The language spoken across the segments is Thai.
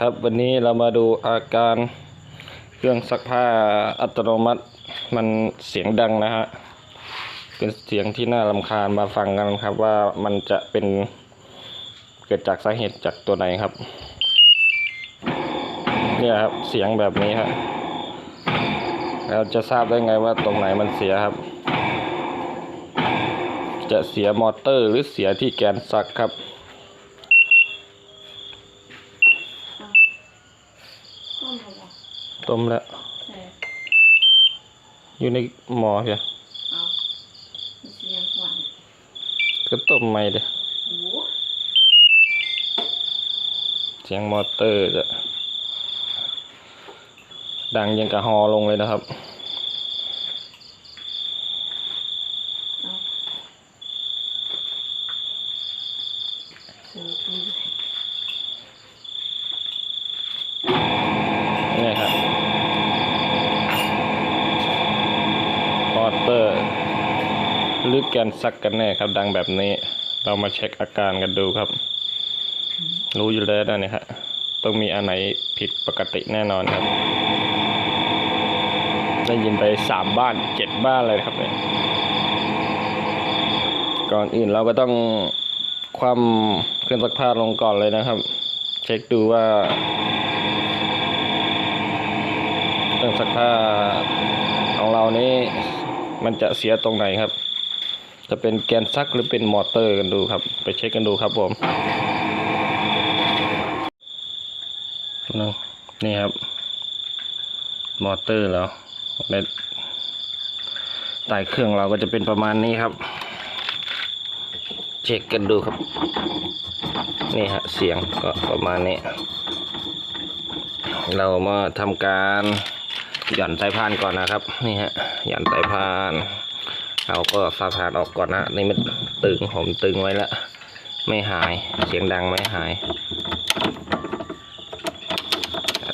ครับวันนี้เรามาดูอาการเครื่องซักผ้าอัตโนมัติมันเสียงดังนะฮะเป็นเสียงที่น่ารำคาญมาฟังกันครับว่ามันจะเป็นเกิดจากสาเหตุจากตัวไหนครับ เนี่ยครับเสียงแบบนี้ครับเราจะทราบได้ไงว่าตรงไหนมันเสียครับ จะเสียมอเตอร์หรือเสียที่แกนซักครับ ต้มเหรอ ต้มแล้ว ใช่อยู่ในหม้อเพียเอามีเสียงหวานก็ต้มใหม่เด้โอ้โหเสียงมอเตอร์จะดังยังกระฮอลงเลยนะครับ เอาซื้อปืน นี่ครับมอเตอร์หรือแก นซักกันแน่ครับ ดังแบบนี้ เรามาเช็คอาการกันดูครับ รู้อยู่แล้วนะเนี่ยครับต้องมีอันไหนผิดปกติแน่นอนครับ ได้ยินไปสามบ้านเจ็ดบ้านเลยครับเนี่ยก่อนอื่นเราก็ต้องความเครื่องซักผ้าลงก่อนเลยนะครับ เช็คดูว่าเครื่องซักผ้าของเรานี่มันจะเสียตรงไหนครับ จะเป็นแกนซักหรือเป็นมอเตอร์กันดูครับ ไปเช็คกันดูครับผมนี่ครับ มอเตอร์แล้วในใต้เครื่องเราก็จะเป็นประมาณนี้ครับ เช็คกันดูครับ นี่ฮะเสียงก็ประมาณนี้ เรามาทำการหย่อนสายพานก่อนนะครับ นี่ฮะหย่อนสายพาน เราก็สายพานออกก่อนนะนี่มันตึงผมตึงไว้แล้วไม่หายเสียงดังไม่หาย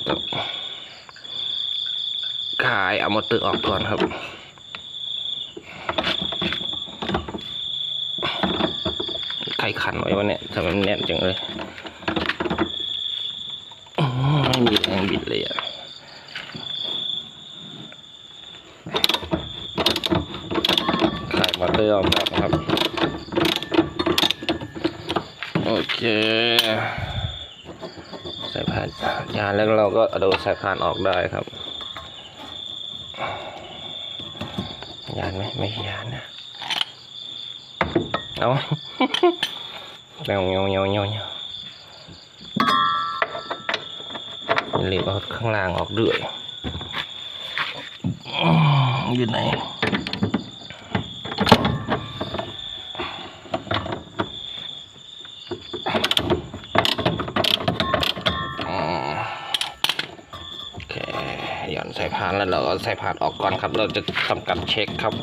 ต้องขายเอามอเตอร์ออกก่อนครับใครขันไว้วะเนี่ยทำไมมันแน่นจังเลยไม่มีแรงบิดเลยอะ ขายมอเตอร์ออกแบบนะครับ โอเคสายพานยานแล้วเราก็เอาสายพานออกได้ครับ ยานไหมไม่ยานนะเอาเงาเงาเงาเงาเงาอย่าลืมเอาข้างล่างออกด้วยอยู่ไหนอืมโอเคหย่อนสายพานแล้ว เอาสายพานออกก่อนครับ เราจะทำการเช็คครับ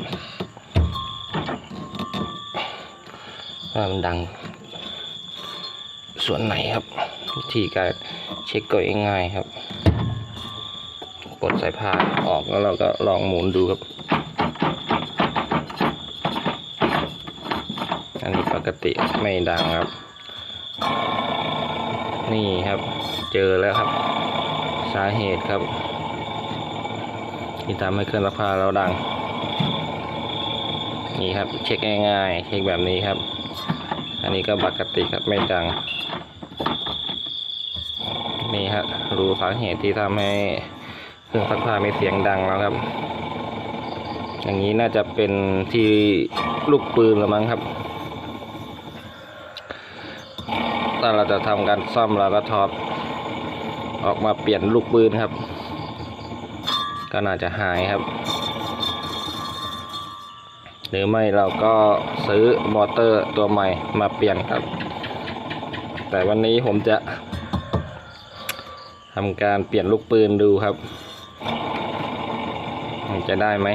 ว่ามันดังส่วนไหนครับวิธีการเช็คก็ง่ายครับปลดสายพานออกแล้วเราก็ลองหมุนดูครับ อันนี้ปกติไม่ดังครับ นี่ครับ เจอแล้วครับ สาเหตุครับ ที่ทำให้เครื่องซักผ้าเราดัง นี่ครับเช็คง่ายๆเช็คแบบนี้ครับ อันนี้ก็ปกติครับไม่ดัง นี่ฮะรู้สาเหตุที่ทำให้เครื่องซักผ้ามีเสียงดังแล้วครับ อย่างนี้น่าจะเป็นที่ลูกปืนละมั้งครับถ้าเราจะทำการซ่อมเราก็ถอดออกมาเปลี่ยนลูกปืนครับ ก็น่าจะหายครับ หรือไม่เราก็ซื้อมอเตอร์ตัวใหม่มาเปลี่ยนครับ แต่วันนี้ผมจะทำการเปลี่ยนลูกปืนดูครับ จะได้ไหม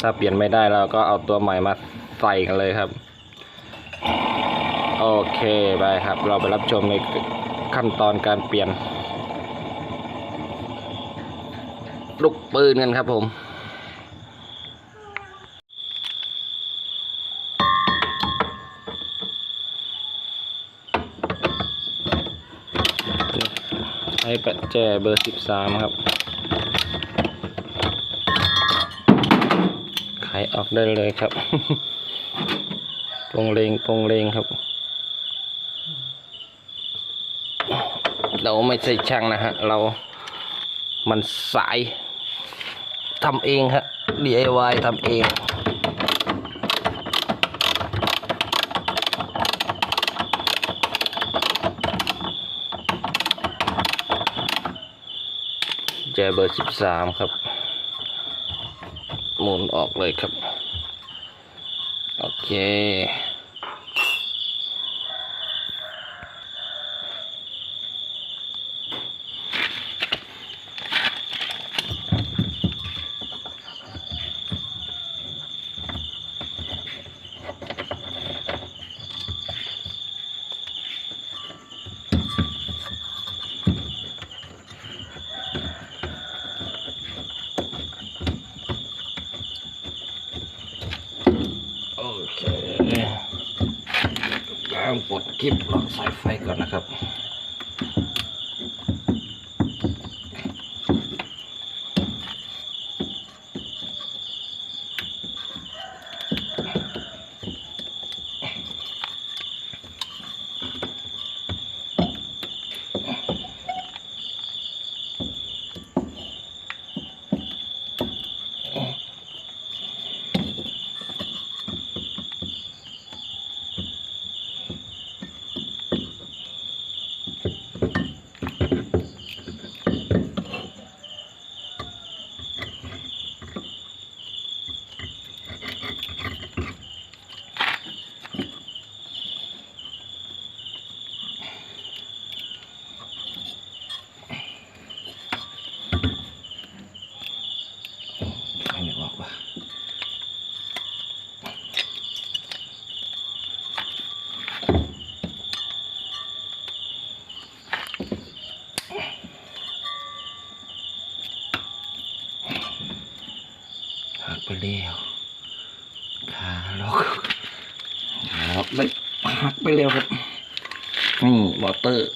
ถ้าเปลี่ยนไม่ได้เราก็เอาตัวใหม่มาใส่กันเลยครับ โอเคไปครับ เราไปรับชมในขั้นตอนการเปลี่ยน ลูกปืนกันครับผมช้ประแจเบอร์สิบสามครับไขออกได้เลยครับปงเลงปงเลงครับ เราไม่ใช่ช่างนะฮะ เรามันสาย ทำเองฮะ DIY ทำเองแจเบอร์สิบสามครับ หมุนออกเลยครับ โอเค โอเคล้างปลดคลิปล็อกสายไฟก่อนนะครับ ไม่นึกออกว่าหักไปเร็วขาล็อกล็อกไม่หักไปเร็วครับ นี่มอเตอร์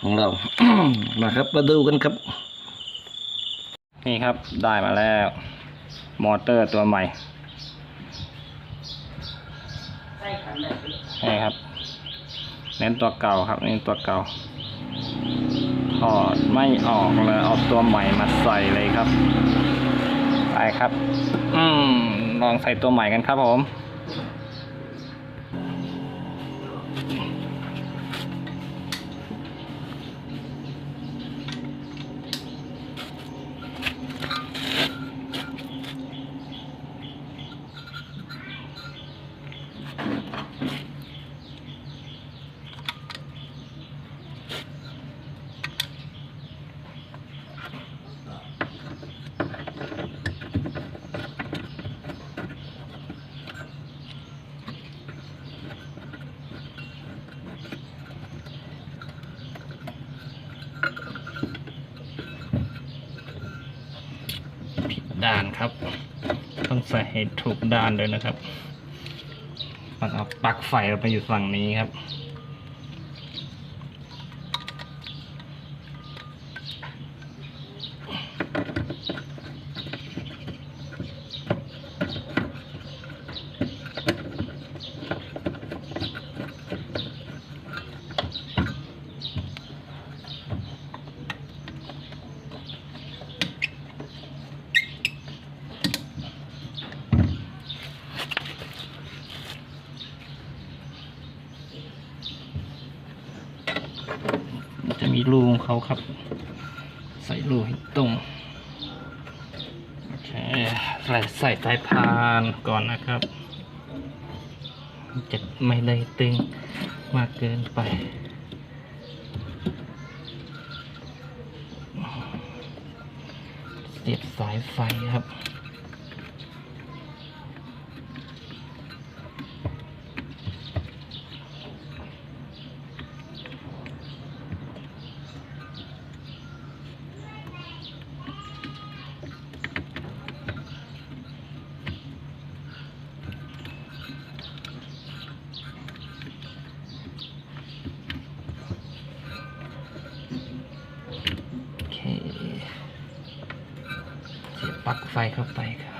ของเรา มาครับมาดูกันครับ นี่ครับได้มาแล้ว มอเตอร์ตัวใหม่นี่ครับ เน้นตัวเก่าครับเน้นตัวเก่าถอดไม่ออกเลยเอาตัวใหม่มาใส่เลยครับไปครับ อืมลองใส่ตัวใหม่กันครับผม ผิ ด่านครับ ต้องใส่ให้ถูกด่านด้วยนะครับปักเอาปลั๊กไฟเราไปอยู่ฝั่งนี้ครับ เขาครับ ใส่รูให้ตรง โอเค ใส่ใส่สายพานก่อนนะครับ จะไม่เลยตึงมากเกินไปเสียบสายไฟครับ ปลั๊กไฟเข้าไปครับ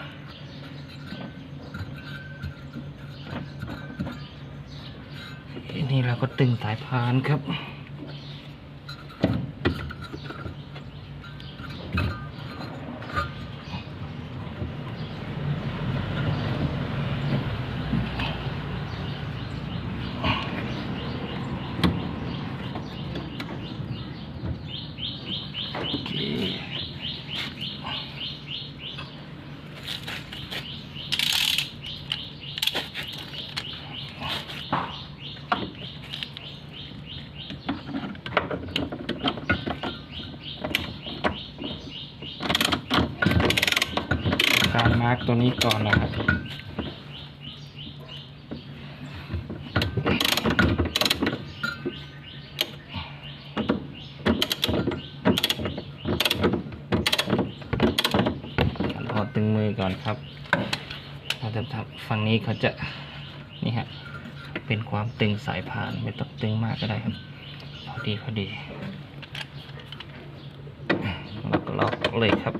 ทีนี่เราก็ตึงสายพานครับ การมาร์กตัวนี้ก่อนนะครับ ถอดตึงมือก่อนครับเราจะทำฝั่งนี้เขาจะ นี่ฮะ เป็นความตึงสายพานไม่ต้องตึงมากก็ได้ครับ พอดีพอดีล็อกล็อกเลยครับ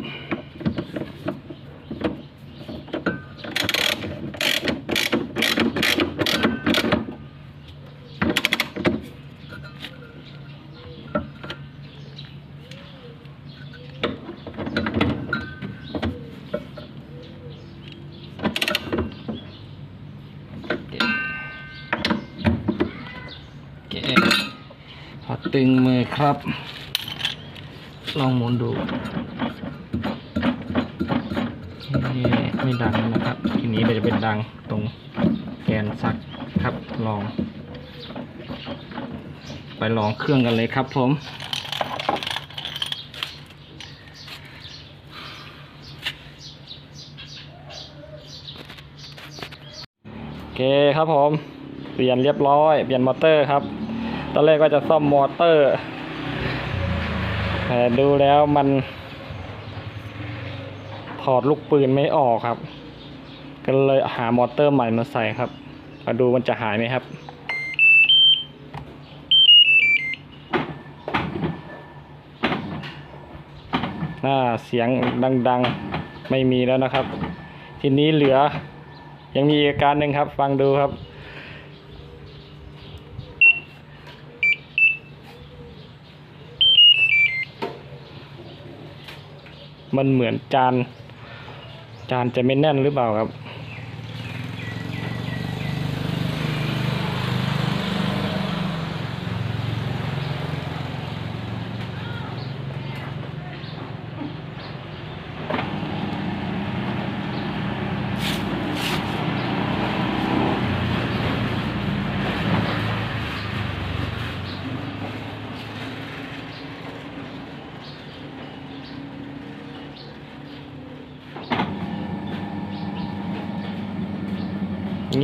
โอเคพอตึงมือ ครับ ลองหมุนดูไม่ดังนะครับ ทีนี้เราจะเป็นดังตรงแกนซักครับลอง ไปลองเครื่องกันเลยครับผมโอเคครับผม เปลี่ยนเรียบร้อย เปลี่ยนมอเตอร์ครับ ตอนแรกก็จะซ่อมมอเตอร์ ดูแล้วมันถอดลูกปืนไม่ออกครับ ก็เลยหามอเตอร์ใหม่มาใส่ครับ มาดูมันจะหายไหมครับ หน้าเสียงดังๆไม่มีแล้วนะครับ ทีนี้เหลือยังมีอีกอาการหนึ่งครับ ฟังดูครับ มันเหมือนจาน จานจะไม่แน่นหรือเปล่าครับ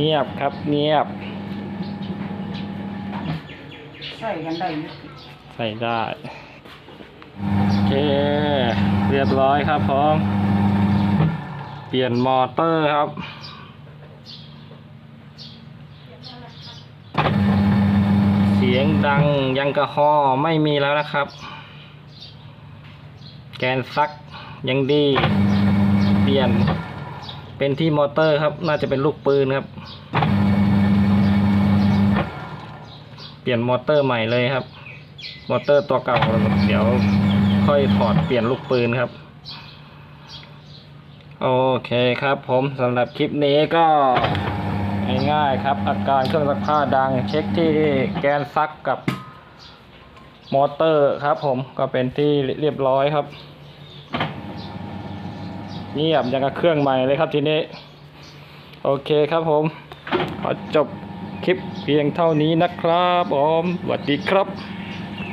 เงียบครับเงียบ ใส่กันได้ไหมใส่ได้ โอเค เรียบร้อยครับพร้อม เปลี่ยนมอเตอร์ครับ เสียงดังยังกระหอไม่มีแล้วนะครับ แกนซักยังดี เปลี่ยน เป็นที่มอเตอร์ครับ น่าจะเป็นลูกปืนครับ เปลี่ยนมอเตอร์ใหม่เลยครับ มอเตอร์ตัวเก่าเดี๋ยวค่อยถอดเปลี่ยนลูกปืนครับ โอเคครับผมสำหรับคลิปนี้ก็ง่ายๆครับ อาการเครื่องซักผ้าดัง เช็คที่แกนซักกับมอเตอร์ครับผมก็เป็นที่เรียบร้อยครับ เงียบยังกับเครื่องใหม่เลยครับทีนี้ โอเคครับผมขอจบคลิปเพียงเท่านี้นะครับผมสวัสดีครับ